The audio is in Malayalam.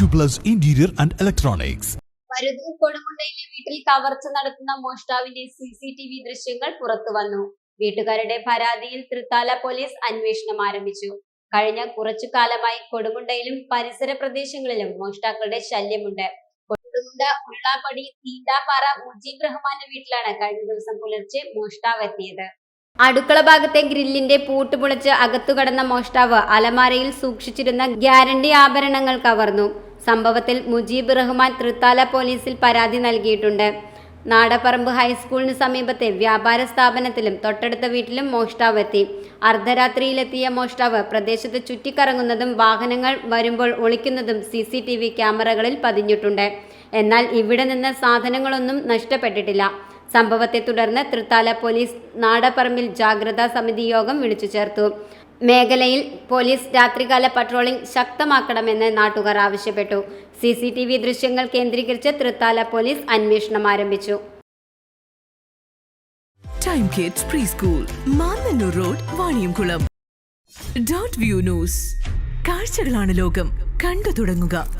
Acuplus ഇന്റീരിയർ ആൻഡ് ഇലക്ട്രോണിക്സ് കൊടുമുണ്ടയിലെ വീട്ടിൽ കവർച്ച നടത്തുന്ന മോഷ്ടാവിന്റെ സി സി ടി വി ദൃശ്യങ്ങൾ പുറത്തു വന്നു. വീട്ടുകാരുടെ പരാതിയിൽ തൃത്താല പോലീസ് അന്വേഷണം ആരംഭിച്ചു. കഴിഞ്ഞ കുറച്ചു കാലമായി കൊടുമുണ്ടയിലും പരിസര പ്രദേശങ്ങളിലും മോഷ്ടാക്കളുടെ ശല്യമുണ്ട്. കൊടുമുണ്ട ഉള്ളാപ്പടി തീണ്ടാപ്പാറ മുജീബ് റഹ്മാന്റെ വീട്ടിലാണ് കഴിഞ്ഞ ദിവസം പുലർച്ചെ മോഷ്ടാവ് എത്തിയത്. അടുക്കള ഭാഗത്തെ ഗ്രില്ലിന്റെ പൂട്ട് പൊളിച്ച് അകത്തു കടന്ന മോഷ്ടാവ് അലമാരയിൽ സൂക്ഷിച്ചിരുന്ന ഗ്യാരണ്ടി ആഭരണങ്ങൾ കവർന്നു. സംഭവത്തിൽ മുജീബ് റഹ്മാൻ തൃത്താല പോലീസിൽ പരാതി നൽകിയിട്ടുണ്ട്. നാടപ്പറമ്പ് ഹൈസ്കൂളിന് സമീപത്തെ വ്യാപാര സ്ഥാപനത്തിലും തൊട്ടടുത്ത വീട്ടിലും മോഷ്ടാവ് എത്തി. അർദ്ധരാത്രിയിലെത്തിയ മോഷ്ടാവ് പ്രദേശത്ത് ചുറ്റിക്കറങ്ങുന്നതും വാഹനങ്ങൾ വരുമ്പോൾ ഒളിക്കുന്നതും സി സി ടി വി ക്യാമറകളിൽ പതിഞ്ഞിട്ടുണ്ട്. എന്നാൽ ഇവിടെ നിന്ന് സാധനങ്ങളൊന്നും നഷ്ടപ്പെട്ടിട്ടില്ല. സംഭവത്തെ തുടർന്ന് തൃത്താല പോലീസ് നാടപ്പറമ്പിൽ ജാഗ്രതാ സമിതി യോഗം വിളിച്ചു ചേർത്തു. മേഖലയിൽ പോലീസ് രാത്രികാല പട്രോളിംഗ് ശക്തമാക്കണമെന്ന് നാട്ടുകാർ ആവശ്യപ്പെട്ടു. സി സി ടി വി ദൃശ്യങ്ങൾ കേന്ദ്രീകരിച്ച് തൃത്താല പോലീസ് അന്വേഷണം ആരംഭിച്ചു. Time kids preschool road view news കാഴ്ചകളാണ് ലോകം. കണ്ടു തുടങ്ങുക.